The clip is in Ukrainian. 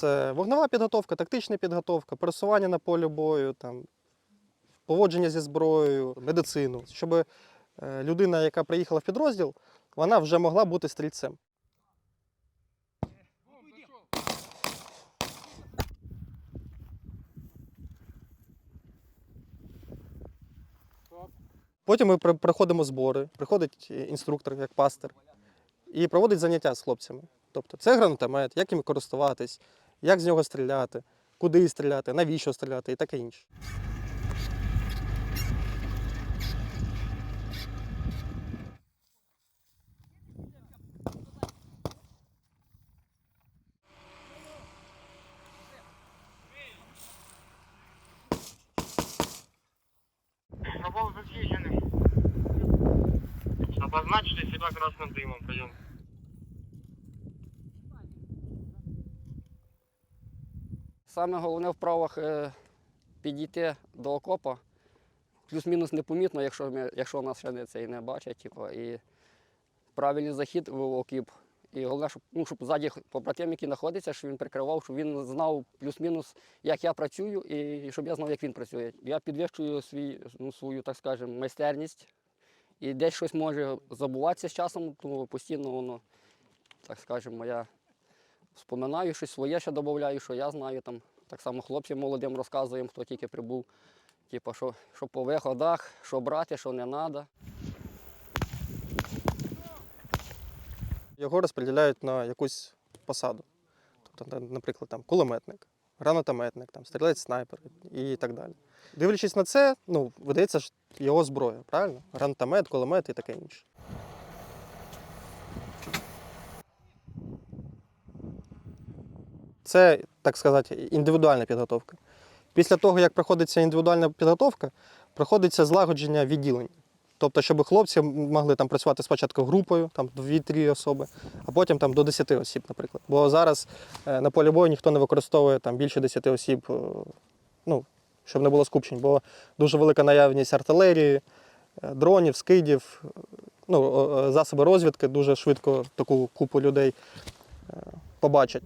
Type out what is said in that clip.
це вогнева підготовка, тактична підготовка, пересування на полі бою, там, поводження зі зброєю, медицину, щоб е, людина, яка приїхала в підрозділ, вона вже могла бути стрільцем. Потім ми проходимо збори, приходить інструктор, як пастир, і проводить заняття з хлопцями. Тобто це гранатомет, як їм користуватись, як з нього стріляти, куди стріляти, навіщо стріляти і таке інше. Обол зачищены. Обозначили себя красным дымом. Прием. Саме головне в правах е, підійти до окопа, плюс-мінус непомітно, якщо, ми, якщо нас ще не, це і не бачать. Типу, і правильний захід в окіп. І головне, щоб, ну, щоб ззаді побратим, який знаходиться, щоб він прикривав, щоб він знав плюс-мінус, як я працюю, і щоб я знав, як він працює. Я підвищую свій, ну, свою, так скажемо, майстерність. І десь щось може забуватися з часом, тому постійно воно, так скажемо, я Вспоминаю щось своє, ще додаю, що я знаю там. Так само хлопцям молодим розказуємо, хто тільки прибув. Типу, що, що по виходах, що брати, що не треба. Його розподіляють на якусь посаду. Тобто, наприклад, там, кулеметник, гранатометник, там, стрілець снайпер і так далі. Дивлячись на це, ну, видається ж його зброя, правильно? Гранатомет, кулемет і таке інше. Це, так сказати, індивідуальна підготовка. Після того, як проходиться індивідуальна підготовка, проходиться злагодження відділень. Тобто, щоб хлопці могли там працювати спочатку групою, там 2-3 особи, а потім там до 10 осіб, наприклад. Бо зараз е, на полі бою ніхто не використовує там більше 10 осіб, е, ну, щоб не було скупчень, бо дуже велика наявність артилерії, е, дронів, скидів, ну, засоби розвідки дуже швидко таку купу людей побачать.